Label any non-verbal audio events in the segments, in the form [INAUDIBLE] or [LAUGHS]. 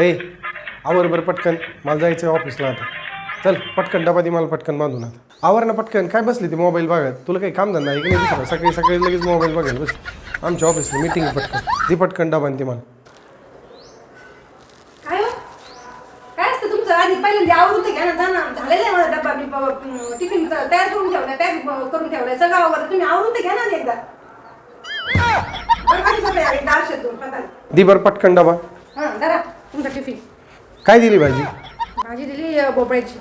ए आवर बरं पटकन. मला जायचं आहे ऑफिसला आता. चल पटकन डबा दे मला पटकन बांधून आता. आवर ना पटकन. काय बसली ती मोबाईल बघत? तुला काही काम धंदा आहे की नाही दुसरं? सकाळी सकाळी लगेच मोबाईल बघायला बस. आमच्या ऑफिसला मीटिंग पटकन. ती पटकन डबा आणि ती मला. काय हो? काय असतं तुमचं? आधी पहिल्यांदा आवडतं घ्या ना जा ना. झालेलं आहे माझा डब्बा मी प- टिफिन त- तयार करून ठेवलाय पॅक करून ठेवलाय. सगळं आवडतं तुम्ही आवडतं घ्या ना आधी एकदा. बरं, आधी सकाळी आले, डाळ शिजवून, पटाने. दी बरं पटकन डबा. हां तुमचा टिफिन. काय दिली भाजी? भाजी दिली अं, भोपळ्याची.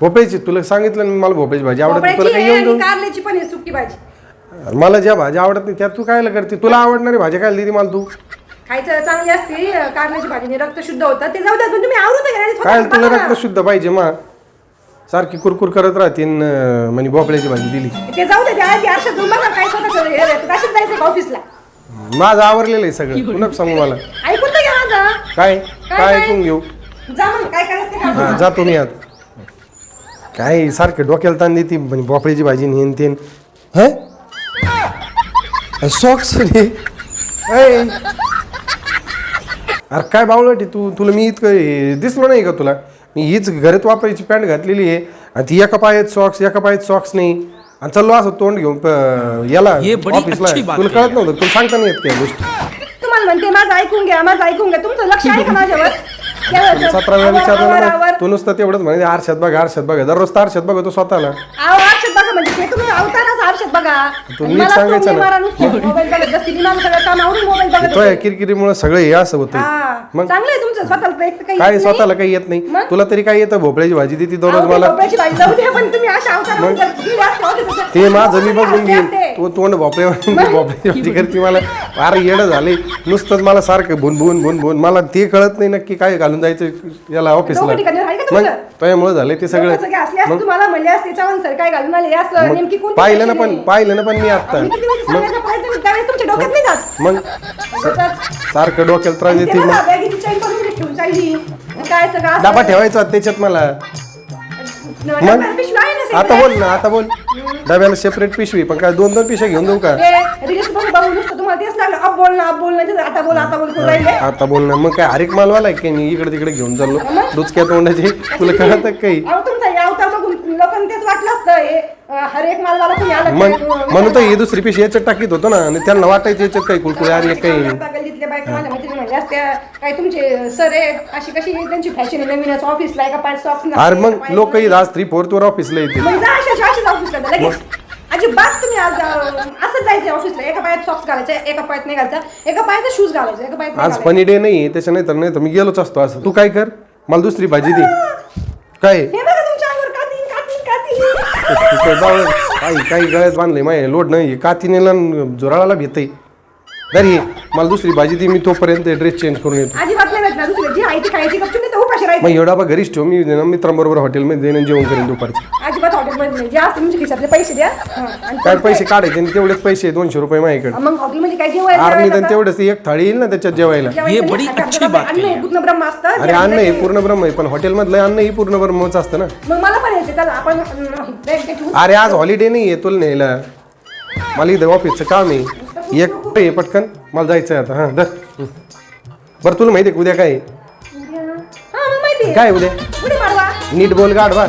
भोपळ्याची? तुला सांगितलं ना मला भोपळ्याची भाजी आवडत नाही. तुला भोपळ्याची काही आहे येऊन आणि कारल्याची पण आहे सुकी भाजी. मला ज्या भाज्या आवडत नाही त्या तू कायला करते? तुला आवडणारी भाज्या काय दिली मला तू? खायचं चांगली असते अं, कारल्याची भाजीने रक्त शुद्ध होतं. ते जाऊ द्या पण तुम्ही घ्या आणि काय तुला. रक्त शुद्ध पाहिजे मा? सारखी कुरकुर करत राहते न, म्हणे भोपळ्याची भाजी दिली. ते जाऊ द्या त्या आधी आरशात जाऊन बघा काय स्वतःचं हे आहे. तशीच जायचं का ऑफिसला माझं आवरलेलं आहे सगळं. पुन्हा सांगू मला ऐकून तर घ्या माझं काय? काय काय काय? ऐकून घेऊ? जा मग काय करायचं ते करा. हा जातो मी आता. काय सारखं डोक्याला ताण देते म्हणे भोपळ्याची भाजी नेन तेन. ह? सॉक्स अरे काय बावळट तू? तुला मी इतकं हे दिसलो नाही का तुला? मी हीच घरात वापरायची पॅन्ट घातलेली आहे. आणि ती एका पायात सॉक्स एका पायात सॉक्स नाही. आणि चाललो असं तोंड घेऊन प- याला ये बडी ऑफिसला अच्छी बात तुला है. कळत नव्हतं तुला सांगता नाही येत त्या गोष्टी. तुम्हाला म्हणते माझं ऐकून घ्या माझं ऐकून घ्या तुमचं लक्ष आहे का माझ्यावर [LAUGHS] त्यावर- सतरा वेळा आवर- विचारलं आवर- ना आवर. तू नुसतं तेवढंच म्हणे आरशात बघा आरशात बघा दररोज तर आरशात बघा तो स्वतःला आरशात बघा म्हणजे ते तुम्ही अवताराच आरशात बघा तू आणि नीट मला सांगायचं तुम्ही ना. मारा नुसतं मोबाईल बघत बसते मी माझं सगळं काम आवरून मोबाईल बघत तो. किरकिरीमुळे सगळं हे असं होतं हा मग चांगलं आहे तुमचं स्वतःला तर एक तर काही काय येत नाही. स्वतःला काही येत नाही मग? तुला तरी काय येतं भोपळ्याची भाजी देते दररोज अहो, ते मला भोपळ्याची भाजी जाऊ द्या पण तुम्ही अशा अवतारामध्ये जर गेले असते, होते तसं. ते माझं मी बघून घेईन. तू तोंड भोपळ्या [LAUGHS] भोपळ्याची करते मला फार येडं झाले नुसतंच मला सारखं भुन भुन भुन भुन. मला ते कळत नाही नक्की काय घालून जायचं याला ऑफिसला मग? त्यामुळे झाले ते सगळे. मग पाहिलं ना पण. पाहिलं ना पण मी आता मी किती वेळेस सांगायचा प्रयत्न केला, त्यावेळेस तुमच्या डोक्यात नाही जात. मग स- सारखं डोक्याला त्रास देते मग. डबा ठेवायचा त्याच्यात मला. मग? आता? बोल ना आता बोल. डब्याला सेपरेट पिशवी पण काय दोन दोन पिशव्या घेऊन देऊ का? आता बोल आता बोल करून राहिले. आता बोल ना. मग काय हरेक मालवाला आहे की मी इकडे तिकडे घेऊन चाललो. डुचक्या तोंडाचे तुला कळत काही? म्हणून तर ही दुसरी पिशवी याच्यात टाकीत होतो ना. आणि त्यांना वाटायचं याच्यात काही कुळकुळे अरे काही बायका माझ्या मैत्रिणी म्हणल्या असत्या काय तुमचे सर आहे अशी कशी त्यांची फॅशन आहे नवीनच ऑफिसला एका पाय सॉक्स अरे मग लोक आज थ्री फोर्थ वर ऑफिसला येते मग जा अशाच अशाच ऑफिसला जा लगेच अजिबात तुम्ही आज अं, असंच जायचं ऑफिसला एका पायात सॉक्स घालायचे एका पायात नाही घालायचा एका पायात शूज घालायचे एका पायात आज फनी डे नाही त्याच्या नाही तर नाही तर मी गेलोच असतो असं तू काय कर मला दुसरी भाजी दे काय. हे बघा तुमच्या अंगावर कातीन कातीन कातीन. काही काही गळ्यात बांधले माय लोड नाही कातीनेला झुराळाला भेटय अरे मला दुसरी भाजी दे मी तोपर्यंत ड्रेस चेंज करून येतो. अजिबात नाही भेटणार दुसरं. जी आहे ती खायची गपचून नाही तर उपाशी राहायचं मग एवढा बा घरीच ठेव. मी ना मित्रांबरोबर हॉटेलमध्ये आणि जेवण करेन दुपारचं. अजिबात हॉटेलमध्ये नाही. जे असते तुमच्या खिशातले पैसे द्या. हं, आणि काय ते- पैसे काढायचे आणि तेवढेच पैसे दोनशे रुपये माझ्याकडे. मग हॉटेलमध्ये काय जेवायला आर्मी जेवायला तेवढंच एक थाळी येईल ना त्याच्यात जेवायला. ये नाही, बडी अच्छी. बात अन्न है. हे पूर्ण ब्रह्म असतं. अरे अन्न हे पूर्ण ब्रह्म आहे पण हॉटेलमधलं अन्न ही पूर्ण ब्रह्मच असतं ना. मग मला पण यायचं चला आपण अं, बॅग ते ठेवून अरे आज हॉलिडे नाही आहे तुला न्यायला मला इथं ऑफिसचं काम आहे. एक आहे पटकन मला जायचं आहे आता हां हं. बरं तुला माहिती आहे का उद्या काय आहे? हा मग माहिती आहे. काय उद्या उडी मारवा नीट बोल गाड बा